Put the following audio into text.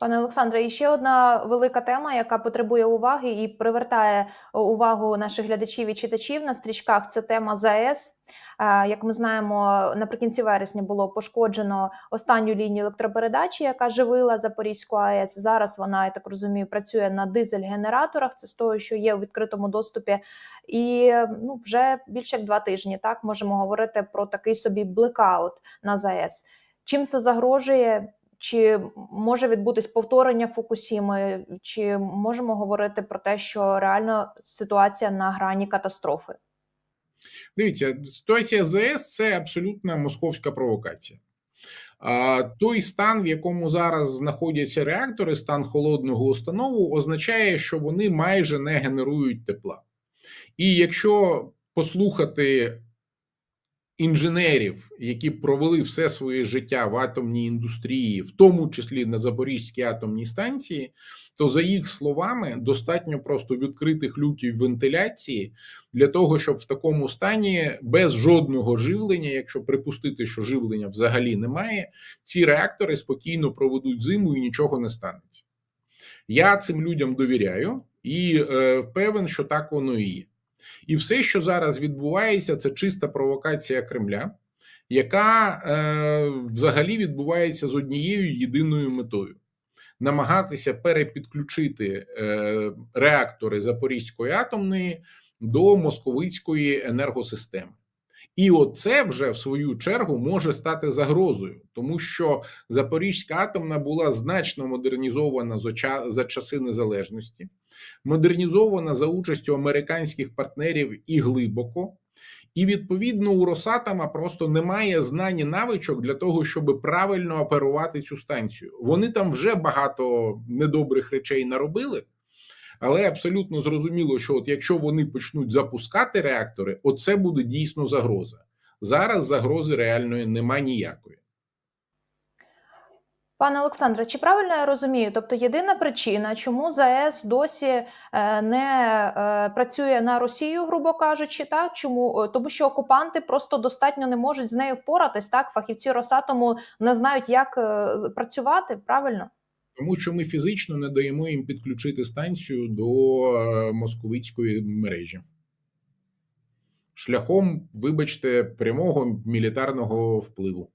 Пане Олександре, і ще одна велика тема, яка потребує уваги і привертає е, увагу наших глядачів і читачів на стрічках. Це тема ЗАЕС. Е, Як ми знаємо, наприкінці вересня було пошкоджено останню лінію електропередачі, яка живила Запорізьку АЕС. Зараз вона, я так розумію, працює на дизель-генераторах. Це з того, що є у відкритому доступі. І ну, вже більше як два тижні так можемо говорити про такий собі блекаут на ЗАЕС. Чим це загрожує? Чи може відбутись повторення Фукусіми, чи можемо говорити про те, що реально ситуація на грані катастрофи? Дивіться, ситуація ЗС це абсолютна московська провокація. А, той стан, в якому зараз знаходяться реактори, стан холодного установу, означає, що вони майже не генерують тепла. І якщо послухати інженерів, які провели все своє життя в атомній індустрії, в тому числі на Запорізькій атомній станції, то за їх словами достатньо просто відкритих люків вентиляції для того, щоб в такому стані без жодного живлення, якщо припустити, що живлення взагалі немає, ці реактори спокійно проведуть зиму і нічого не станеться. Я цим людям довіряю і е, певен, що так воно і є. І все, що зараз відбувається, це чиста провокація Кремля, яка е, взагалі відбувається з однією єдиною метою: намагатися перепідключити е, реактори Запорізької атомної до московицької енергосистеми. І оце вже в свою чергу може стати загрозою, тому що Запорізька атомна була значно модернізована за часи незалежності, модернізована за участю американських партнерів і глибоко. І відповідно у Росатома просто немає знань і навичок для того, щоб правильно оперувати цю станцію. Вони там вже багато недобрих речей наробили. Але абсолютно зрозуміло, що от якщо вони почнуть запускати реактори, оце буде дійсно загроза. Зараз загрози реальної нема ніякої. Пане Олександре, чи правильно я розумію? Тобто єдина причина, чому ЗАЕС досі е, не е, працює на Росію, грубо кажучи, так чому тому, що окупанти просто достатньо не можуть з нею впоратись, так фахівці Росатому не знають, як е, працювати правильно. Тому що ми фізично не даємо їм підключити станцію до московицької мережі. Шляхом, вибачте, прямого мілітарного впливу.